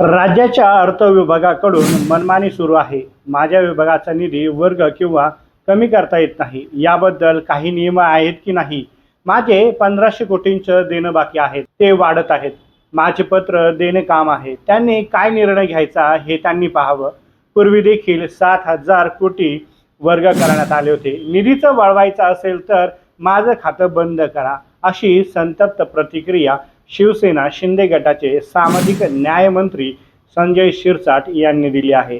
राज्याच्या अर्थ विभागाकडून मनमानी सुरू आहे. माझ्या विभागाचा निधी वर्ग किंवा कमी करता येत नाही. याबद्दल काही नियम आहेत की नाही? माझे पंधराशे कोटींचं देणं बाकी आहे ते वाढत आहेत. माझे पत्र देणे काम आहे. त्यांनी काय निर्णय घ्यायचा हे त्यांनी पाहावं. पूर्वी देखील सात हजार कोटी वर्ग करण्यात आले होते. निधीचं वळवायचं असेल तर माझं खातं बंद करा अशी संतप्त प्रतिक्रिया शिवसेना शिंदे गटाचे सामाजिक न्यायमंत्री संजय शिरसाट यांनी दिली आहे.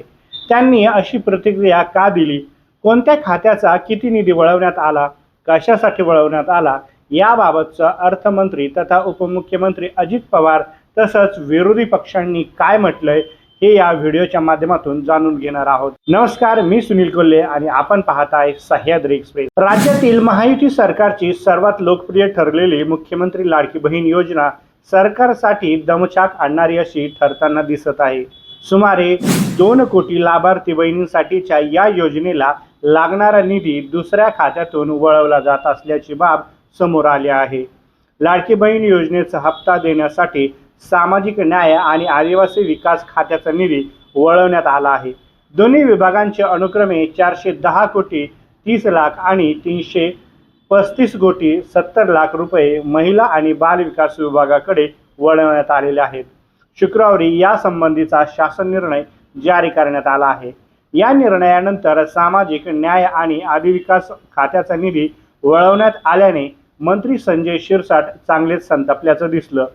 त्यांनी अशी प्रतिक्रिया का दिली? कोणत्या खात्याचा किती निधी वळवण्यात आला? कशासाठी वळवण्यात आला? याबाबतचं अर्थमंत्री तथा उपमुख्यमंत्री अजित पवार तसंच विरोधी पक्षांनी काय म्हटलंय? हे या व्हिडिओच्या माध्यमातून जाणून घेणार आहोत. नमस्कार मी सुनील कोल्हे आणि आपण पाहताय सह्याद्री एक्सप्रेस. राज्यातील महायुती सरकारची सर्वात लोकप्रिय ठरलेली मुख्यमंत्री लाडकी बहीण योजना सरकारसाठी दमछाक आणणारी अशी ठरताना दिसत आहे. सुमारे दोन कोटी लाभार्थी बहिणींसाठीच्या या योजनेला लागणारा निधी दुसऱ्या खात्यातून वळवला जात असल्याची बाब समोर आली आहे. लाडकी बहीण योजनेचा हप्ता देण्यासाठी सामाजिक न्याय आणि आदिवासी विकास खात्याचा निधी वळवण्यात आला आहे. दोन्ही विभागांचे अनुक्रमे चारशे दहा कोटी तीस लाख आणि तीनशे पस्तीस कोटी सत्तर लाख रुपये महिला आणि बालविकास विभागाकडे वळवण्यात आलेले आहेत. शुक्रवारी यासंबंधीचा शासन निर्णय जारी करण्यात आला आहे. या निर्णयानंतर सामाजिक न्याय आणि आदिविकास खात्याचा निधी वळवण्यात आल्याने मंत्री संजय शिरसाट चांगलेच संतापल्याचं दिसलं.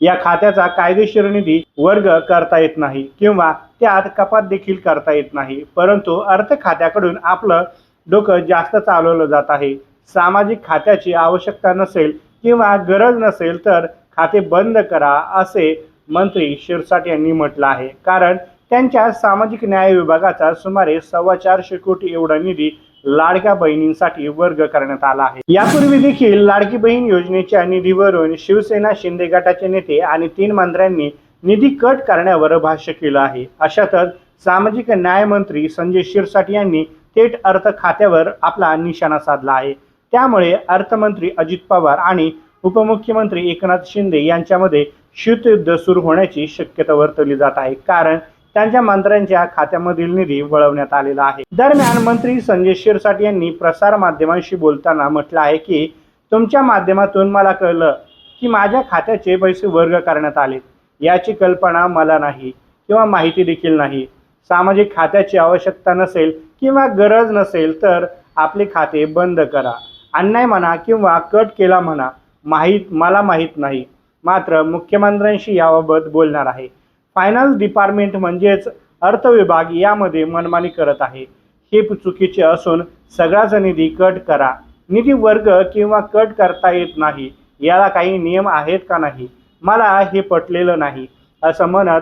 या खात्याचा कायदेशीर निधी वर्ग करता येत नाही किंवा त्यात कपात देखील करता येत नाही. परंतु अर्थ खात्याकडून आपलं डोकं जास्त चालवलं जात आहे. सामाजिक खात्याची आवश्यकता नसेल किंवा गरज नसेल तर खाते बंद करा असे मंत्री शिरसाट यांनी म्हटलं आहे. कारण त्यांच्या सामाजिक न्याय विभागाचा सुमारे सव्वा चारशे कोटी एवढा निधी लाडक्या बहिणींसाठी वर्ग करण्यात आला आहे. यापूर्वी देखील लाडकी बहीण योजनेच्या निधीवरून शिवसेना शिंदे गटाचे नेते आणि तीन मंत्र्यांनी निधी कट करण्यावर भाष्य केलं आहे. अशातच सामाजिक न्याय मंत्री संजय शिरसाट यांनी थेट अर्थ खात्यावर आपला निशाणा साधला आहे. त्यामुळे अर्थमंत्री अजित पवार आणि उपमुख्यमंत्री एकनाथ शिंदे यांच्यामध्ये शीतयुद्ध सुरू होण्याची शक्यता वर्तवली जात आहे. कारण त्यांच्या मंत्र्यांच्या खात्यामधील निधी वळवण्यात आलेला आहे. दरम्यान मंत्री संजय शिरसाट यांनी प्रसार माध्यमांशी बोलताना म्हटलं आहे की तुमच्या माध्यमातून मला कळलं की माझ्या खात्याचे पैसे वर्ग करण्यात आले. याची कल्पना मला नाही किंवा माहिती देखील नाही. सामाजिक खात्याची आवश्यकता नसेल किंवा गरज नसेल तर आपले खाते बंद करा. अन्याय म्हणा किंवा कट केला म्हणा माहीत मला माहीत नाही. मात्र मुख्यमंत्र्यांशी याबाबत बोलणार आहे. फायनान्स डिपार्टमेंट म्हणजेच अर्थ विभाग यामध्ये मनमानी करत आहे. हे चुकीचे असून सगळाच निधी कट करा. निधी वर्ग किंवा कट करता येत नाही याला काही नियम आहेत का नाही? मला हे पटलेलं नाही असं म्हणत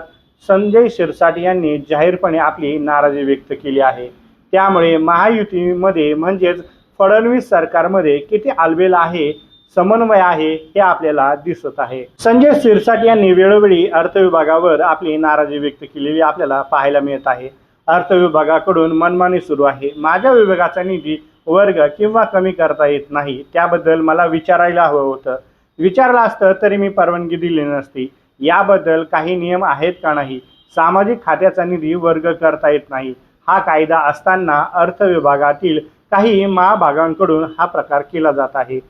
संजय शिरसाट यांनी जाहीरपणे आपली नाराजी व्यक्त केली आहे. त्यामुळे महायुतीमध्ये म्हणजेच फडणवीस सरकारमध्ये किती आलबेल आहे समन्वय आहे हे आपल्याला दिसत आहे. संजय शिरसाट यांनी वेळोवेळी अर्थ विभागावर आपली नाराजी व्यक्त केलेली आपल्याला पाहायला मिळत आहे. अर्थ विभागाकडून मनमानी सुरू आहे. माझ्या विभागाचा निधी वर्ग किंवा कमी करता येत नाही त्याबद्दल मला विचारायला हवं होतं. विचारलं असतं तरी मी परवानगी दिली नसती. याबद्दल काही नियम आहेत का नाही? सामाजिक खात्याचा निधी वर्ग करता येत नाही. हा कायदा असताना अर्थ विभागातील काही महाभागांकडून हा प्रकार केला जात आहे.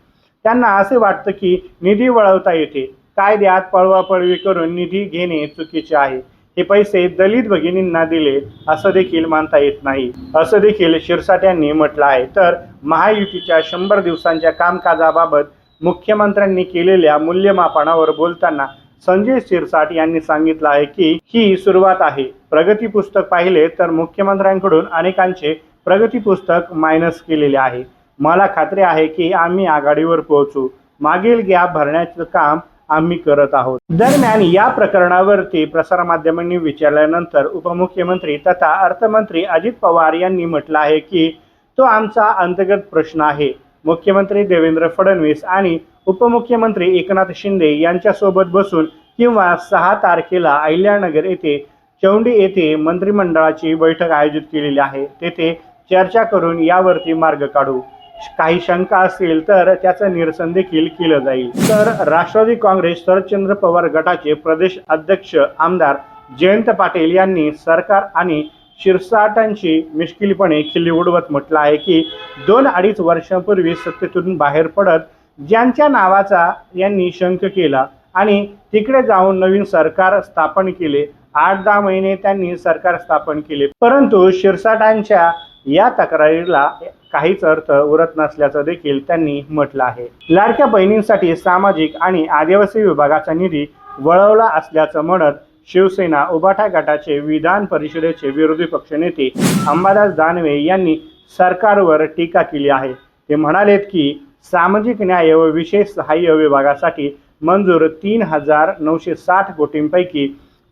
त्यांना असे वाटतं की निधी वळवता येते. कायद्यात पळवापळवी करून निधी घेणे चुकीचे आहे. हे पैसे दलित भगिनींना दिले असं देखील मानता येत नाही. असं देखील शिरसाट यांनी म्हटलं आहे. तर महायुतीच्या शंभर दिवसांच्या कामकाजाबाबत मुख्यमंत्र्यांनी केलेल्या मूल्यमापनावर बोलताना संजय शिरसाट यांनी सांगितलं आहे की ही सुरुवात आहे. प्रगती पुस्तक पाहिले तर मुख्यमंत्र्यांकडून अनेकांचे प्रगती पुस्तक मायनस केलेले आहे. मला खात्री आहे की आम्ही आघाडीवर पोहोचू. मागील गॅप भरण्याचं काम आम्ही करत आहोत. दरम्यान या प्रकरणावरती प्रसारमाध्यमांनी विचारल्यानंतर उपमुख्यमंत्री तथा अर्थमंत्री अजित पवार यांनी म्हटलं आहे की तो आमचा अंतर्गत प्रश्न आहे. मुख्यमंत्री देवेंद्र फडणवीस आणि उपमुख्यमंत्री एकनाथ शिंदे यांच्यासोबत बसून किंवा सहा तारखेला अहिल्यानगर येथे चौंडी येथे मंत्रिमंडळाची बैठक आयोजित केलेली आहे. तेथे चर्चा करून यावरती मार्ग काढू. काही शंका असतील तर त्याचं निरसन देखील केलं जाईल. तर राष्ट्रवादी काँग्रेस शरदचंद्र पवार गटाचे प्रदेश अध्यक्ष आमदार जयंत पाटील यांनी सरकार आणि शिरसाटांची मिश्किलपणे खिल्ली उडवत म्हटलं आहे की दोन अडीच वर्षांपूर्वी सत्तेतून बाहेर पडत ज्यांच्या नावाचा यांनी शंख केला आणि तिकडे जाऊन नवीन सरकार स्थापन केले आठ दहा महिने त्यांनी सरकार स्थापन केले. परंतु शिरसाटांच्या या तक्रारीला काहीच अर्थ उरत नसल्याचं देखील त्यांनी म्हटलं आहे. लाडक्या बहिणींसाठी सामाजिक आणि आदिवासी विभागाचा निधी वळवला असल्याचं म्हणत शिवसेना उभाठा गटाचे विधान परिषदेचे विरोधी पक्षनेते अंबादास दानवे यांनी सरकारवर टीका केली आहे. ते म्हणालेत की सामाजिक न्याय व विशेष सहाय्य विभागासाठी मंजूर तीन हजार नऊशे साठ कोटींपैकी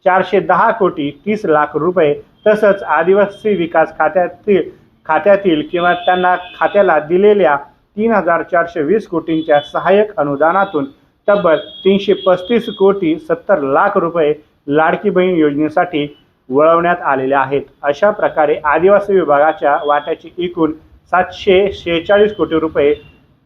चारशे दहा कोटी तीस लाख रुपये तसंच आदिवासी विकास खात्यातील खात्यातील किंवा त्यांना खात्याला दिलेल्या तीन हजार चारशे वीस कोटींच्या सहाय्यक अनुदानातून तब्बल तीनशे पस्तीस कोटी सत्तर लाख रुपये लाडकी बहीण योजनेसाठी वळवण्यात आलेले आहेत. अशा प्रकारे आदिवासी विभागाच्या वाट्याची एकूण सातशे शेहेचाळीस कोटी रुपये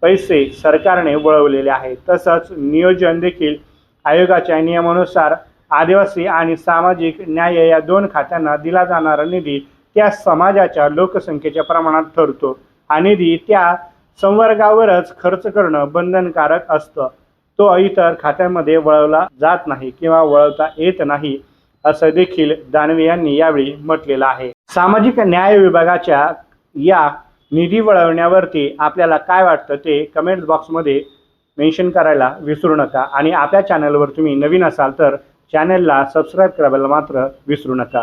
पैसे सरकारने वळवलेले आहे तसंच नियोजन देखील आयोगाच्या नियमानुसार आदिवासी आणि सामाजिक न्याय या दोन खात्यांना दिला जाणारा निधी त्या समाजाच्या लोकसंख्येच्या प्रमाणात ठरतो. हा निधी त्या संवर्गावरच खर्च करणं बंधनकारक असतं. तो इतर खात्यांमध्ये वळवला जात नाही किंवा वळवता येत नाही असं देखील दानवे यांनी यावेळी म्हटलेलं आहे. सामाजिक न्याय विभागाच्या या निधी वळवण्यावरती आपल्याला काय वाटतं ते कमेंट बॉक्समध्ये मेन्शन करायला विसरू नका. आणि आपल्या चॅनलवर तुम्ही नवीन असाल तर चॅनलला सबस्क्राईब करायला मात्र विसरू नका.